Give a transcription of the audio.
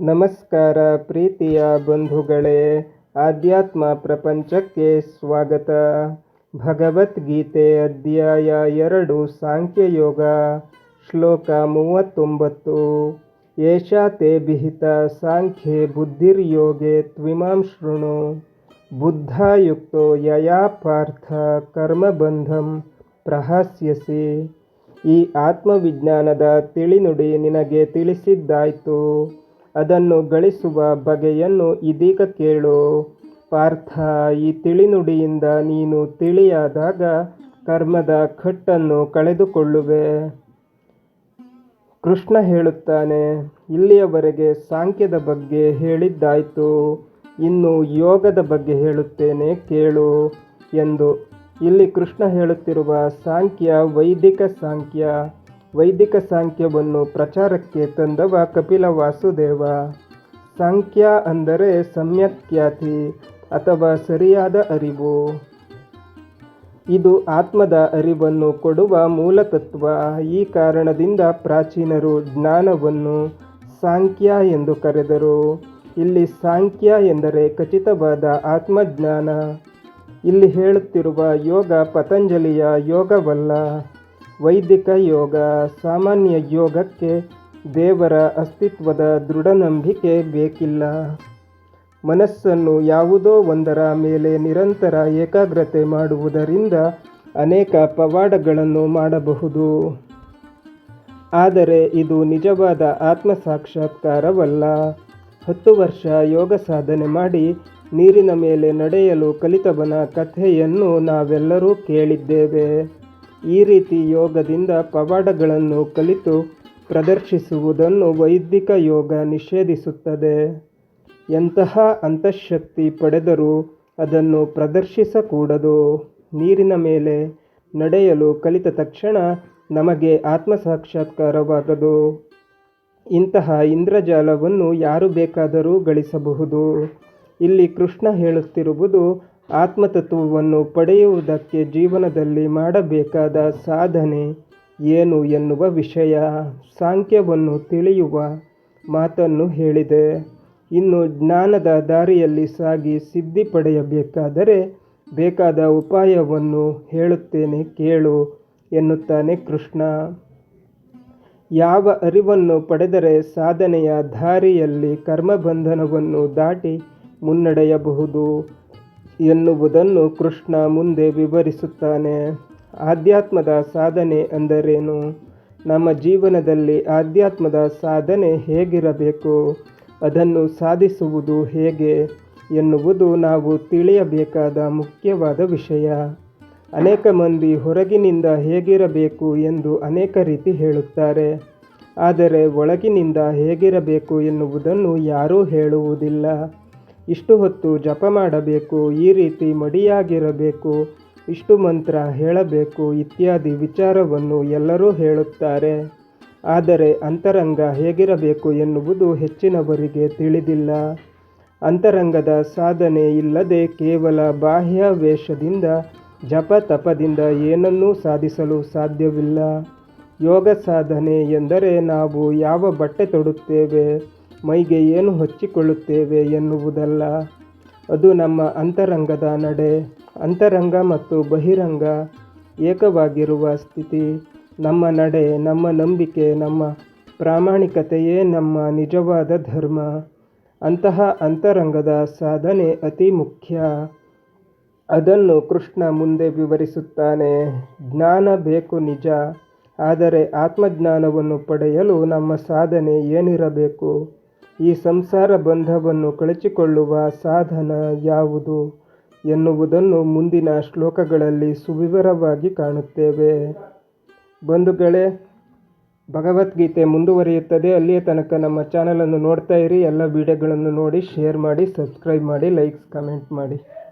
ನಮಸ್ಕಾರ ಪ್ರೀತಿಯ ಬಂಧುಗಳೇ, ಆಧ್ಯಾತ್ಮ ಪ್ರಪಂಚಕ್ಕೆ ಸ್ವಾಗತ. ಭಗವದ್ಗೀತೆ ಅಧ್ಯಾಯ ಎರಡು, ಸಾಂಖ್ಯಯೋಗ, ಶ್ಲೋಕ ಮೂವತ್ತೊಂಬತ್ತು. ಏಷಾ ತೇ ವಿಹಿತ ಸಾಂಖ್ಯೆ ಬುದ್ಧಿರ್ಯೋಗೆ ತ್ವಿಮಾಂ ಶೃಣು. ಬುದ್ಧಾಯುಕ್ತೋ ಯಯಾ ಪಾರ್ಥ ಕರ್ಮಬಂಧಂ ಪ್ರಹಾಸ್ಯಸಿ. ಈ ಆತ್ಮವಿಜ್ಞಾನದ ತಿಳಿನುಡಿ ನಿನಗೆ ತಿಳಿಸಿದ್ದಾಯ್ತು. ಅದನ್ನು ಗಳಿಸುವ ಬಗೆಯನ್ನು ಇದೀಗ ಕೇಳು. ಪಾರ್ಥ, ಈ ತಿಳಿನುಡಿಯಿಂದ ನೀನು ತಿಳಿಯಾದಾಗ ಕರ್ಮದ ಕಟ್ಟನ್ನು ಕಳೆದುಕೊಳ್ಳುವೆ. ಕೃಷ್ಣ ಹೇಳುತ್ತಾನೆ, ಇಲ್ಲಿಯವರೆಗೆ ಸಾಂಖ್ಯದ ಬಗ್ಗೆ ಹೇಳಿದ್ದಾಯಿತು. ಇನ್ನು ಯೋಗದ ಬಗ್ಗೆ ಹೇಳುತ್ತೇನೆ, ಕೇಳು ಎಂದು. ಇಲ್ಲಿ ಕೃಷ್ಣ ಹೇಳುತ್ತಿರುವ ಸಾಂಖ್ಯ ವೈದಿಕ ಸಾಂಖ್ಯ. ವೈದಿಕ ಸಾಂಖ್ಯವನ್ನು ಪ್ರಚಾರಕ್ಕೆ ತಂದವ ಕಪಿಲ ವಾಸುದೇವ. ಸಾಂಖ್ಯ ಅಂದರೆ ಸಮ್ಯಕ್ ಖ್ಯಾತಿ ಅಥವಾ ಸರಿಯಾದ ಅರಿವು. ಇದು ಆತ್ಮದ ಅರಿವನ್ನು ಕೊಡುವ ಮೂಲತತ್ವ ಈ ಕಾರಣದಿಂದ ಪ್ರಾಚೀನರು ಜ್ಞಾನವನ್ನು ಸಾಂಖ್ಯ ಎಂದು ಕರೆದರು. ಇಲ್ಲಿ ಸಾಂಖ್ಯ ಎಂದರೆ ಖಚಿತವಾದ ಆತ್ಮಜ್ಞಾನ. ಇಲ್ಲಿ ಹೇಳುತ್ತಿರುವ ಯೋಗ ಪತಂಜಲಿಯ ಯೋಗವಲ್ಲ. ವೈದಿಕ ಯೋಗ, ಸಾಮಾನ್ಯ ಯೋಗಕ್ಕೆ ದೇವರ ಅಸ್ತಿತ್ವದ ದೃಢನಂಬಿಕೆ ಬೇಕಿಲ್ಲ. ಮನಸ್ಸನ್ನು ಯಾವುದೋ ಒಂದರ ಮೇಲೆ ನಿರಂತರ ಏಕಾಗ್ರತೆ ಮಾಡುವುದರಿಂದ ಅನೇಕ ಪವಾಡಗಳನ್ನು ಮಾಡಬಹುದು. ಆದರೆ ಇದು ನಿಜವಾದ ಆತ್ಮ ಸಾಕ್ಷಾತ್ಕಾರವಲ್ಲ ಹತ್ತು ವರ್ಷ ಯೋಗ ಸಾಧನೆ ಮಾಡಿ ನೀರಿನ ಮೇಲೆ ನಡೆಯಲು ಕಲಿತವನ ಕಥೆಯನ್ನು ನಾವೆಲ್ಲರೂ ಕೇಳಿದ್ದೇವೆ. ಈ ರೀತಿ ಯೋಗದಿಂದ ಪವಾಡಗಳನ್ನು ಕಲಿತು ಪ್ರದರ್ಶಿಸುವುದನ್ನು ವೈದಿಕ ಯೋಗ ನಿಷೇಧಿಸುತ್ತದೆ. ಎಂತಹ ಅಂತಃಶಕ್ತಿ ಪಡೆದರೂ ಅದನ್ನು ಪ್ರದರ್ಶಿಸಕೂಡದು. ನೀರಿನ ಮೇಲೆ ನಡೆಯಲು ಕಲಿತ ತಕ್ಷಣ ನಮಗೆ ಆತ್ಮ ಸಾಕ್ಷಾತ್ಕಾರವಾಗದು ಇಂತಹ ಇಂದ್ರಜಾಲವನ್ನು ಯಾರು ಬೇಕಾದರೂ ಗಳಿಸಬಹುದು. ಇಲ್ಲಿ ಕೃಷ್ಣ ಹೇಳುತ್ತಿರುವುದು ಆತ್ಮತತ್ವವನ್ನು ಪಡೆಯುವುದಕ್ಕೆ ಜೀವನದಲ್ಲಿ ಮಾಡಬೇಕಾದ ಸಾಧನೆ ಏನು ಎನ್ನುವ ವಿಷಯ, ಸಾಂಖ್ಯವನ್ನು ತಿಳಿಯುವ ಮಾತನ್ನು ಹೇಳಿದೆ. ಇನ್ನು ಜ್ಞಾನದ ದಾರಿಯಲ್ಲಿ ಸಾಗಿ ಸಿದ್ಧಿ ಪಡೆಯಬೇಕಾದರೆ ಬೇಕಾದ ಉಪಾಯವನ್ನು ಹೇಳುತ್ತೇನೆ ಕೇಳು, ಎನ್ನುತ್ತಾನೆ ಕೃಷ್ಣ. ಯಾವ ಅರಿವನ್ನು ಪಡೆದರೆ ಸಾಧನೆಯ ದಾರಿಯಲ್ಲಿ ಕರ್ಮಬಂಧನವನ್ನು ದಾಟಿ ಮುನ್ನಡೆಯಬಹುದು. ಎನ್ನುವುದನ್ನು ಕೃಷ್ಣ ಮುಂದೆ ವಿವರಿಸುತ್ತಾನೆ. ಆಧ್ಯಾತ್ಮದ ಸಾಧನೆ ಅಂದರೇನು? ನಮ್ಮ ಜೀವನದಲ್ಲಿ ಆಧ್ಯಾತ್ಮದ ಸಾಧನೆ ಹೇಗಿರಬೇಕು? ಅದನ್ನು ಸಾಧಿಸುವುದು ಹೇಗೆ? ಎನ್ನುವುದು ನಾವು ತಿಳಿಯಬೇಕಾದ ಮುಖ್ಯವಾದ ವಿಷಯ. ಅನೇಕ ಮಂದಿ ಹೊರಗಿನಿಂದ ಹೇಗಿರಬೇಕು ಎಂದು ಅನೇಕ ರೀತಿ ಹೇಳುತ್ತಾರೆ. ಆದರೆ ಒಳಗಿನಿಂದ ಹೇಗಿರಬೇಕು ಎನ್ನುವುದನ್ನು ಯಾರೂ ಹೇಳುವುದಿಲ್ಲ. ಇಷ್ಟು ಹೊತ್ತು ಜಪ ಮಾಡಬೇಕು, ಈ ರೀತಿ ಮಡಿಯಾಗಿರಬೇಕು, ಇಷ್ಟು ಮಂತ್ರ ಹೇಳಬೇಕು ಇತ್ಯಾದಿ ವಿಚಾರವನ್ನು ಎಲ್ಲರೂ ಹೇಳುತ್ತಾರೆ. ಆದರೆ ಅಂತರಂಗ ಹೇಗಿರಬೇಕು ಎನ್ನುವುದು ಹೆಚ್ಚಿನವರಿಗೆ ತಿಳಿದಿಲ್ಲ. ಅಂತರಂಗದ ಸಾಧನೆ ಇಲ್ಲದೆ ಕೇವಲ ಬಾಹ್ಯ ವೇಷದಿಂದ ಜಪ ತಪದಿಂದ ಏನನ್ನೂ ಸಾಧಿಸಲು ಸಾಧ್ಯವಿಲ್ಲ. ಯೋಗ ಸಾಧನೆ ಎಂದರೆ ನಾವು ಯಾವ ಬಟ್ಟೆ ತೊಡುತ್ತೇವೆ ಮೈಗೆ ಏನು ಹೊಚ್ಚಿಕೊಳ್ಳುತ್ತೇವೆ ಎನ್ನುವುದಲ್ಲ. ಅದು ನಮ್ಮ ಅಂತರಂಗದ ನಡೆ, ಅಂತರಂಗ ಮತ್ತು ಬಹಿರಂಗ ಏಕವಾಗಿರುವ ಸ್ಥಿತಿ. ನಮ್ಮ ನಡೆ, ನಮ್ಮ ನಂಬಿಕೆ, ನಮ್ಮ ಪ್ರಾಮಾಣಿಕತೆಯೇ ನಮ್ಮ ನಿಜವಾದ ಧರ್ಮ. ಅಂತಹ ಅಂತರಂಗದ ಸಾಧನೆ ಅತಿ ಮುಖ್ಯ. ಅದನ್ನು ಕೃಷ್ಣ ಮುಂದೆ ವಿವರಿಸುತ್ತಾನೆ, ಜ್ಞಾನ ಬೇಕು ನಿಜ, ಆದರೆ ಆತ್ಮಜ್ಞಾನವನ್ನು ಪಡೆಯಲು ನಮ್ಮ ಸಾಧನೆ ಏನಿರಬೇಕು? ಈ ಸಂಸಾರ ಬಂಧವನ್ನು ಕಳಚಿಕೊಳ್ಳುವ ಸಾಧನ ಯಾವುದು ಎನ್ನುವುದನ್ನು ಮುಂದಿನ ಶ್ಲೋಕಗಳಲ್ಲಿ ಸುವಿವರವಾಗಿ ಕಾಣುತ್ತೇವೆ. ಬಂಧುಗಳೇ, ಭಗವದ್ಗೀತೆ ಮುಂದುವರಿಯುತ್ತದೆ. ಅಲ್ಲಿಯ ತನಕ ನಮ್ಮ ಚಾನಲನ್ನು ನೋಡ್ತಾ ಇರಿ. ಎಲ್ಲ ವಿಡಿಯೋಗಳನ್ನು ನೋಡಿ, ಶೇರ್ ಮಾಡಿ, ಸಬ್ಸ್ಕ್ರೈಬ್ ಮಾಡಿ, ಲೈಕ್ಸ್, ಕಮೆಂಟ್ ಮಾಡಿ.